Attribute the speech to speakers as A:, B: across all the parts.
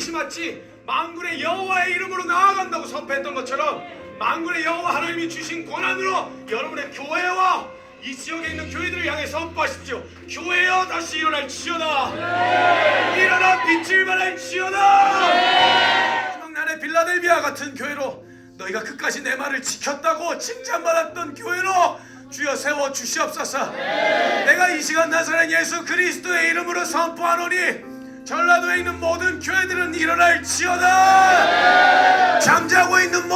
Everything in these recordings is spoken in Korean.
A: 심었지 만군의 여호와의 이름으로 나아간다고 선포했던 것처럼 만군의 여호와 하나님이 주신 권한으로 여러분의 교회와 이 지역에 있는 교회들을 향해 선포하십시오. 교회여 다시 일어날지어다. 일어나 빛을 발할지어다. 희망난의 빌라델비아 같은 교회로 너희가 끝까지 내 말을 지켰다고 칭찬받았던 교회로 주여 세워 주시옵소서. 내가 이 시간 나사렛 예수 그리스도의 이름으로 선포하노니 전라도에 있는 모든 교회들은 일어날지어다. 잠자고 있는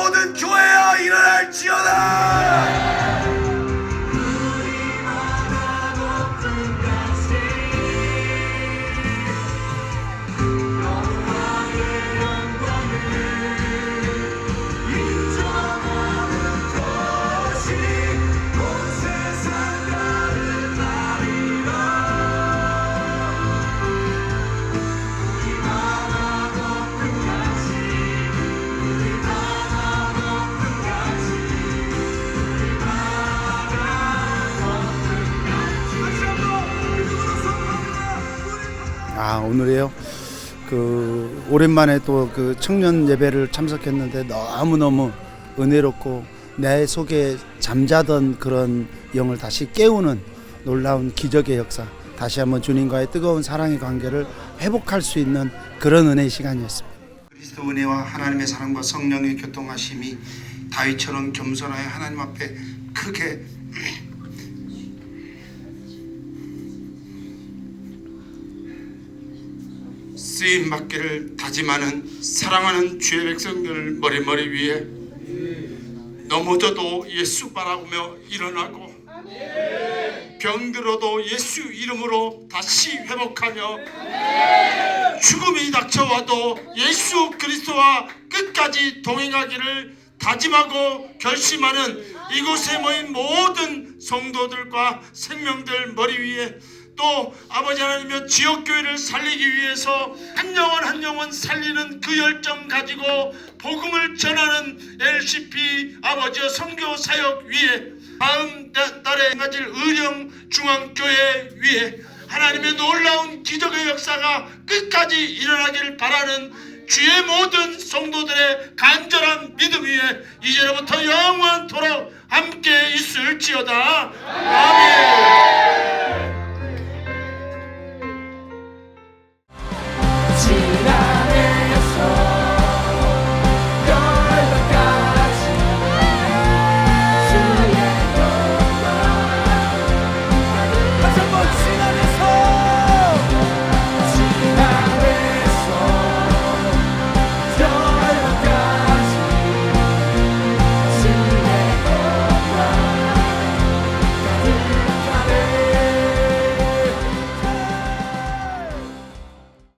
B: 아 오늘이요. 그 오랜만에 또 그 청년 예배를 참석했는데 너무 너무 은혜롭고 내 속에 잠자던 그런 영을 다시 깨우는 놀라운 기적의 역사. 다시 한번 주님과의 뜨거운 사랑의 관계를 회복할 수 있는 그런 은혜의 시간이었습니다.
C: 그리스도 은혜와 하나님의 사랑과 성령의 교통하심이 다윗처럼 겸손하여 하나님 앞에 크게 쓰임 받기를 다짐하는 사랑하는 주의 백성들 머리머리 위에 넘어져도 예수 바라보며 일어나고 병들어도 예수 이름으로 다시 회복하며 죽음이 닥쳐와도 예수 그리스도와 끝까지 동행하기를 다짐하고 결심하는 이곳에 모인 모든 성도들과 생명들 머리 위에 또 아버지 하나님의 지역 교회를 살리기 위해서 한 영혼 한 영혼 살리는 그 열정 가지고 복음을 전하는 LCP 아버지의 선교 사역 위에 다음 다- 달에 가질 의령 중앙교회 위에 하나님의 놀라운 기적의 역사가 끝까지 일어나기를 바라는 주의 모든 성도